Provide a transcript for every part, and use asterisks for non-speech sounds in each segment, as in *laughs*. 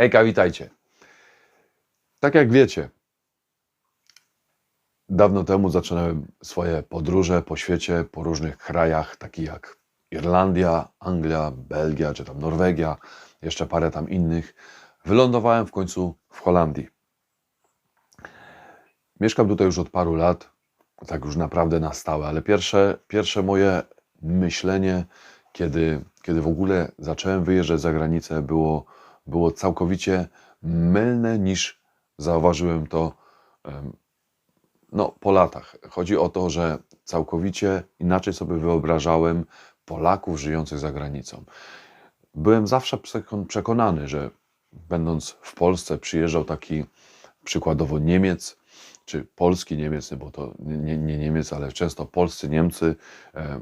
Hejka, witajcie. Tak jak wiecie, dawno temu zaczynałem swoje podróże po świecie, po różnych krajach, takich jak Irlandia, Anglia, Belgia, czy tam Norwegia, jeszcze parę tam innych. Wylądowałem w końcu w Holandii. Mieszkam tutaj już od paru lat, tak już naprawdę na stałe, ale pierwsze, pierwsze moje myślenie, kiedy, kiedy w ogóle zacząłem wyjeżdżać za granicę, było, było całkowicie mylne, niż zauważyłem to no, po latach. Chodzi o to, że całkowicie inaczej sobie wyobrażałem Polaków żyjących za granicą. Byłem zawsze przekon- przekonany, że będąc w Polsce przyjeżdżał taki przykładowo Niemiec, czy polski Niemiec, bo to nie, nie Niemiec, ale często polscy Niemcy e,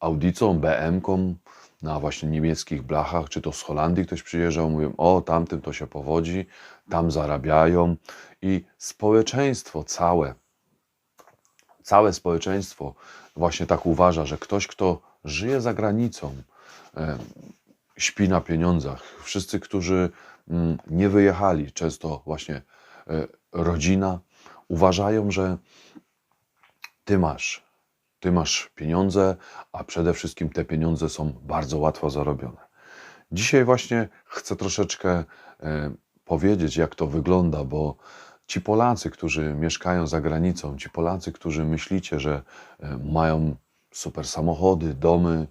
Audicą, BM-ką na właśnie niemieckich blachach, czy to z Holandii ktoś przyjeżdżał, mówią, o tamtym to się powodzi, tam zarabiają i społeczeństwo całe, całe społeczeństwo właśnie tak uważa, że ktoś, kto żyje za granicą, e, śpi na pieniądzach. Wszyscy, którzy mm, nie wyjechali, często właśnie e, rodzina, uważają, że ty masz, ty masz pieniądze, a przede wszystkim te pieniądze są bardzo łatwo zarobione. Dzisiaj właśnie chcę troszeczkę e, powiedzieć, jak to wygląda, bo ci Polacy, którzy mieszkają za granicą, ci Polacy, którzy myślicie, że e, mają super samochody, domy,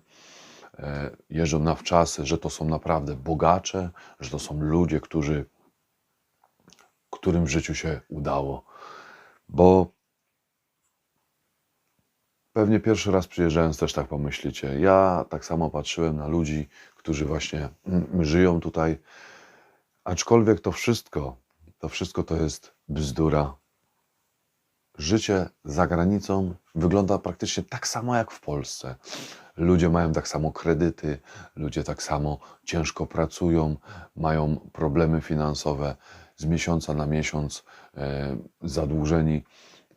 e, jeżdżą na wczasy, że to są naprawdę bogacze, że to są ludzie, którzy, którym w życiu się udało. Bo pewnie pierwszy raz przyjeżdżając też tak pomyślicie. Ja tak samo patrzyłem na ludzi, którzy właśnie żyją tutaj, aczkolwiek to wszystko, to wszystko to jest bzdura. Życie za granicą wygląda praktycznie tak samo jak w Polsce. Ludzie mają tak samo kredyty, ludzie tak samo ciężko pracują, mają problemy finansowe z miesiąca na miesiąc, e, zadłużeni,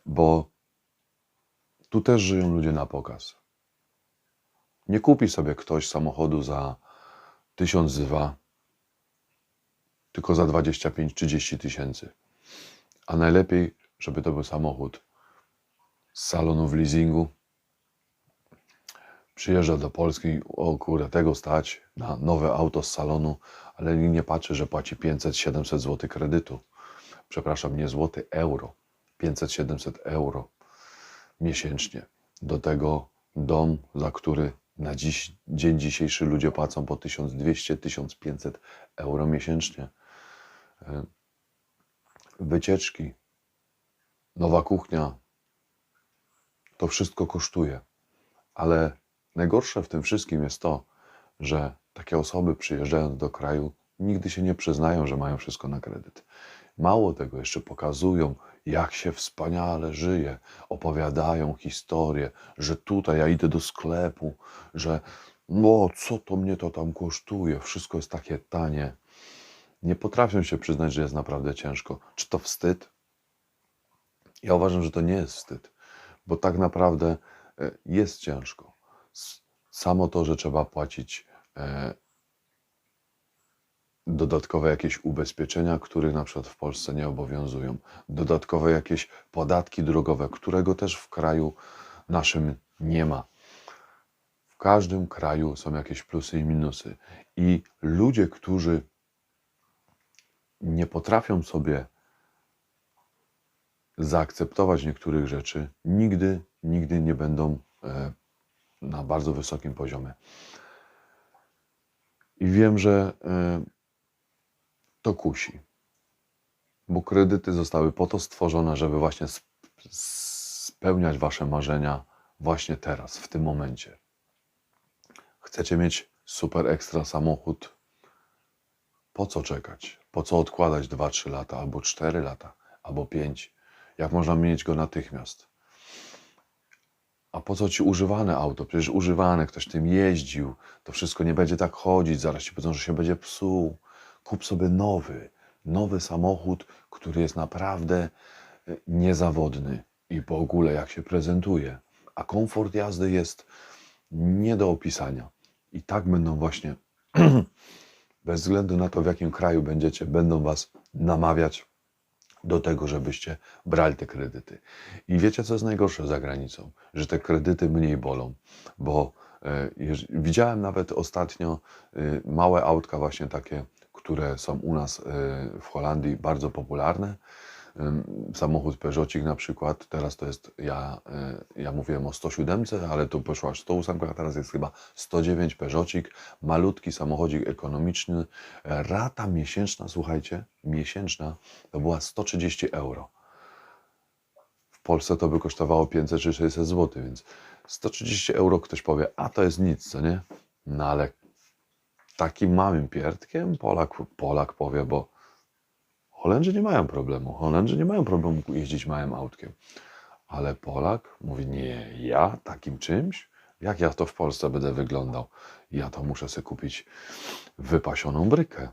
bo tu też żyją ludzie na pokaz. Nie kupi sobie ktoś samochodu za tysiąc dwa, tylko za 25-30 tysięcy. A najlepiej, żeby to był samochód z salonu w leasingu. Przyjeżdża do Polski, o kurde, tego stać na nowe auto z salonu, ale nikt nie patrzy, że płaci 500-700 zł kredytu. Przepraszam, nie złoty, euro. 500-700 euro miesięcznie. Do tego dom, za który na dziś, dzień dzisiejszy ludzie płacą po 1200-1500 euro miesięcznie. E, Wycieczki, nowa kuchnia, to wszystko kosztuje. Ale najgorsze w tym wszystkim jest to, że takie osoby przyjeżdżając do kraju nigdy się nie przyznają, że mają wszystko na kredyt. Mało tego, jeszcze pokazują, jak się wspaniale żyje. Opowiadają historię, że tutaj ja idę do sklepu, że no, co to mnie to tam kosztuje, wszystko jest takie tanie. Nie potrafią się przyznać, że jest naprawdę ciężko. Czy to wstyd? Ja uważam, że to nie jest wstyd, bo tak naprawdę e, jest ciężko. Samo to, że trzeba płacić e, dodatkowe jakieś ubezpieczenia, których na przykład w Polsce nie obowiązują, dodatkowe jakieś podatki drogowe, którego też w kraju naszym nie ma. W każdym kraju są jakieś plusy i minusy. I ludzie, którzy nie potrafią sobie zaakceptować niektórych rzeczy, nigdy, nigdy nie będą e, na bardzo wysokim poziomie. I wiem, że e, to kusi, bo kredyty zostały po to stworzone, żeby właśnie sp- spełniać Wasze marzenia właśnie teraz, w tym momencie. Chcecie mieć super ekstra samochód? Po co czekać? Po co odkładać 2-3 lata, albo 4 lata, albo 5? Jak można mieć go natychmiast? A po co ci używane auto? Przecież używane, ktoś tym jeździł, to wszystko nie będzie tak chodzić, zaraz ci powiedzą, że się będzie psuł. Kup sobie nowy, nowy samochód, który jest naprawdę e, niezawodny i w ogóle jak się prezentuje. A komfort jazdy jest nie do opisania. I tak będą właśnie *clears throat* bez względu na to, w jakim kraju będziecie, będą Was namawiać do tego, żebyście brali te kredyty. I wiecie, co jest najgorsze za granicą? Że te kredyty mniej bolą, bo e, widziałem nawet ostatnio e, małe autka właśnie takie, które są u nas e, w Holandii bardzo popularne. Samochód Peugeotik na przykład, teraz to jest, ja, e, ja mówiłem o 107, ale tu poszła aż 108, a teraz jest chyba 109 Peugeotik, malutki samochodzik ekonomiczny, rata miesięczna, słuchajcie, miesięczna to była 130 euro. W Polsce to by kosztowało 500 czy 600 zł, więc 130 euro ktoś powie, a to jest nic, co nie? No ale takim małym pierdkiem Polak, Polak powie, bo Holendrzy nie mają problemu. Holendrzy nie mają problemu jeździć małym autkiem. Ale Polak mówi, nie, ja takim czymś? Jak ja to w Polsce będę wyglądał? Ja to muszę sobie kupić wypasioną brykę.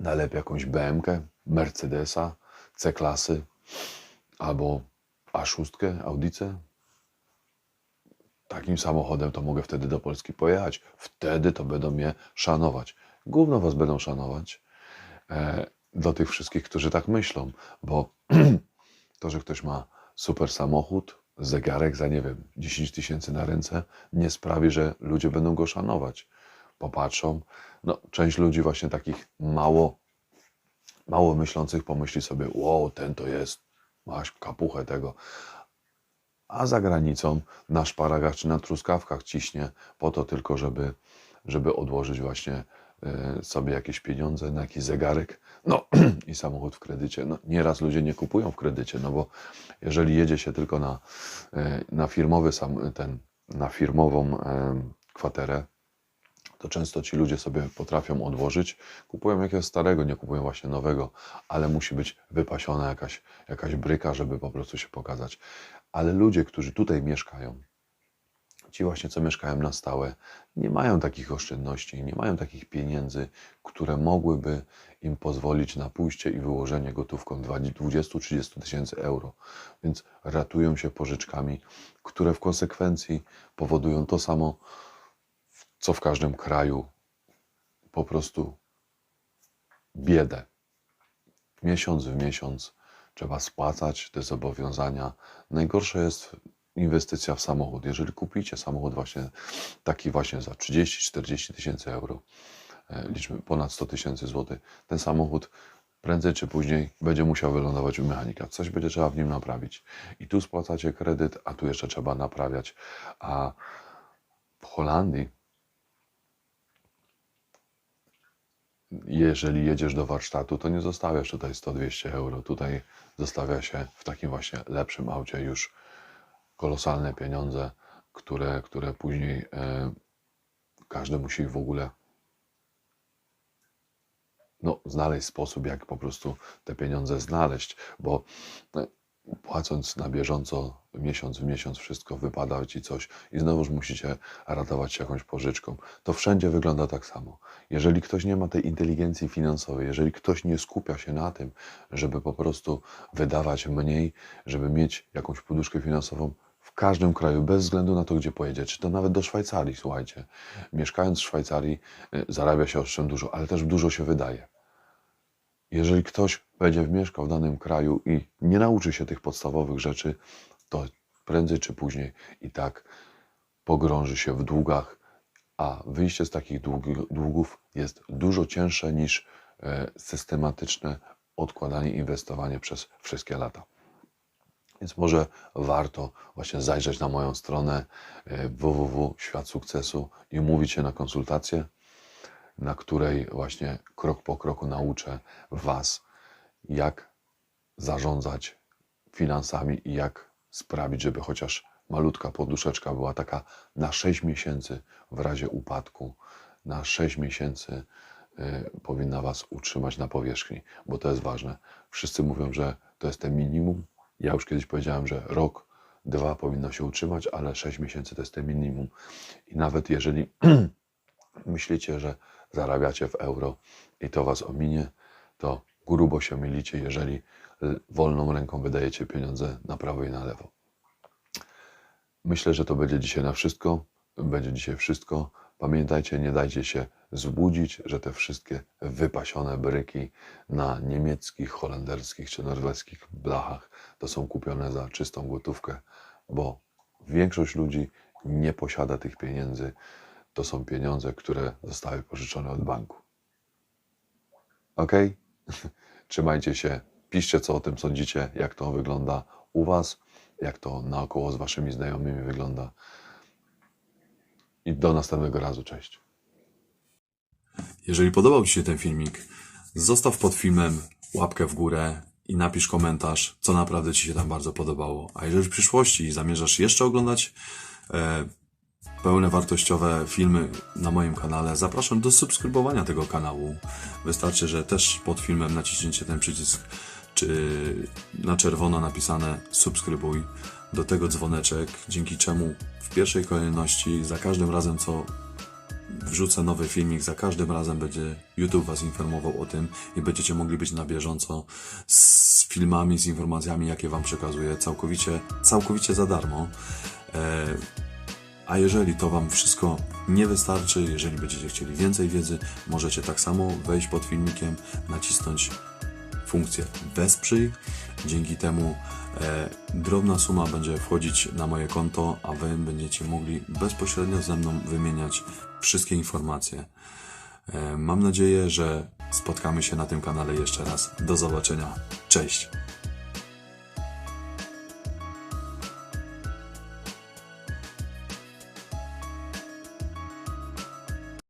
Najlepiej jakąś BMK, Mercedesa, C-klasy albo A6, Audicę. Takim samochodem to mogę wtedy do Polski pojechać. Wtedy to będą mnie szanować. Gówno was będą szanować. E, do tych wszystkich, którzy tak myślą, bo *clears throat* to, że ktoś ma super samochód, zegarek za nie wiem, 10 tysięcy na ręce, nie sprawi, że ludzie będą go szanować. Popatrzą. No, część ludzi właśnie takich mało, mało myślących pomyśli sobie, wow, ten to jest, masz kapuchę tego. A za granicą na szparagach czy na truskawkach ciśnie po to tylko, żeby, żeby odłożyć właśnie e, sobie jakieś pieniądze na jakiś zegarek, no *clears throat* i samochód w kredycie. No, nieraz ludzie nie kupują w kredycie, no bo jeżeli jedzie się tylko na, e, na firmowy sam, ten, na firmową e, kwaterę, to często ci ludzie sobie potrafią odłożyć, kupują jakiegoś starego, nie kupują właśnie nowego, ale musi być wypasiona jakaś, jakaś bryka, żeby po prostu się pokazać. Ale ludzie, którzy tutaj mieszkają, ci właśnie, co mieszkają na stałe, nie mają takich oszczędności, nie mają takich pieniędzy, które mogłyby im pozwolić na pójście i wyłożenie gotówką 20-30 tysięcy euro. Więc ratują się pożyczkami, które w konsekwencji powodują to samo, co w każdym kraju, po prostu biedę. Miesiąc w miesiąc trzeba spłacać te zobowiązania. Najgorsze jest inwestycja w samochód. Jeżeli kupicie samochód właśnie taki właśnie za 30-40 tysięcy euro, e, liczmy ponad 100 tysięcy złotych, ten samochód prędzej czy później będzie musiał wylądować u mechanika. Coś będzie trzeba w nim naprawić. I tu spłacacie kredyt, a tu jeszcze trzeba naprawiać. A w Holandii jeżeli jedziesz do warsztatu, to nie zostawiasz tutaj 100-200 euro. Tutaj zostawia się w takim właśnie lepszym aucie już kolosalne pieniądze, które, które później e, każdy musi w ogóle no, znaleźć sposób, jak po prostu te pieniądze znaleźć, bo e, płacąc na bieżąco miesiąc w miesiąc wszystko wypada ci coś i znowuż musicie ratować się jakąś pożyczką. To wszędzie wygląda tak samo. Jeżeli ktoś nie ma tej inteligencji finansowej, jeżeli ktoś nie skupia się na tym, żeby po prostu wydawać mniej, żeby mieć jakąś poduszkę finansową, w każdym kraju, bez względu na to, gdzie pojedzie, czy to nawet do Szwajcarii, słuchajcie. Mieszkając w Szwajcarii y, zarabia się owszem dużo, ale też dużo się wydaje. Jeżeli ktoś będzie mieszkał w danym kraju i nie nauczy się tych podstawowych rzeczy, to prędzej czy później i tak pogrąży się w długach, a wyjście z takich długów jest dużo cięższe niż e, systematyczne odkładanie, inwestowanie przez wszystkie lata. Więc może warto właśnie zajrzeć na moją stronę e, www.świat sukcesu i umówić się na konsultację, na której właśnie krok po kroku nauczę Was, jak zarządzać finansami i jak sprawić, żeby chociaż malutka poduszeczka była taka na 6 miesięcy w razie upadku, na 6 miesięcy y, powinna Was utrzymać na powierzchni, bo to jest ważne. Wszyscy mówią, że to jest ten minimum. Ja już kiedyś powiedziałem, że rok, dwa powinno się utrzymać, ale 6 miesięcy to jest ten minimum. I nawet jeżeli *clears throat* myślicie, że zarabiacie w euro i to Was ominie, to grubo się mylicie, jeżeli wolną ręką wydajecie pieniądze na prawo i na lewo. Myślę, że to będzie dzisiaj na wszystko. Będzie dzisiaj wszystko. Pamiętajcie, nie dajcie się zbudzić, że te wszystkie wypasione bryki na niemieckich, holenderskich czy norweskich blachach to są kupione za czystą gotówkę, bo większość ludzi nie posiada tych pieniędzy. To są pieniądze, które zostały pożyczone od banku. Ok? *laughs* Trzymajcie się, piszcie co o tym sądzicie, jak to wygląda u Was, jak to naokoło z Waszymi znajomymi wygląda. I do następnego razu, cześć. Jeżeli podobał Ci się ten filmik, zostaw pod filmem łapkę w górę i napisz komentarz, co naprawdę Ci się tam bardzo podobało. A jeżeli w przyszłości zamierzasz jeszcze oglądać e, pełne wartościowe filmy na moim kanale, zapraszam do subskrybowania tego kanału. Wystarczy, że też pod filmem naciśnięcie ten przycisk czy na czerwono napisane subskrybuj, do tego dzwoneczek, dzięki czemu w pierwszej kolejności za każdym razem co wrzucę nowy filmik, za każdym razem będzie YouTube Was informował o tym i będziecie mogli być na bieżąco z filmami, z informacjami, jakie Wam przekazuję całkowicie, całkowicie za darmo. E, a jeżeli to Wam wszystko nie wystarczy, jeżeli będziecie chcieli więcej wiedzy, możecie tak samo wejść pod filmikiem, nacisnąć funkcję wesprzyj. Dzięki temu e, drobna suma będzie wchodzić na moje konto, a Wy będziecie mogli bezpośrednio ze mną wymieniać wszystkie informacje. E, mam nadzieję, że spotkamy się na tym kanale jeszcze raz. Do zobaczenia. Cześć!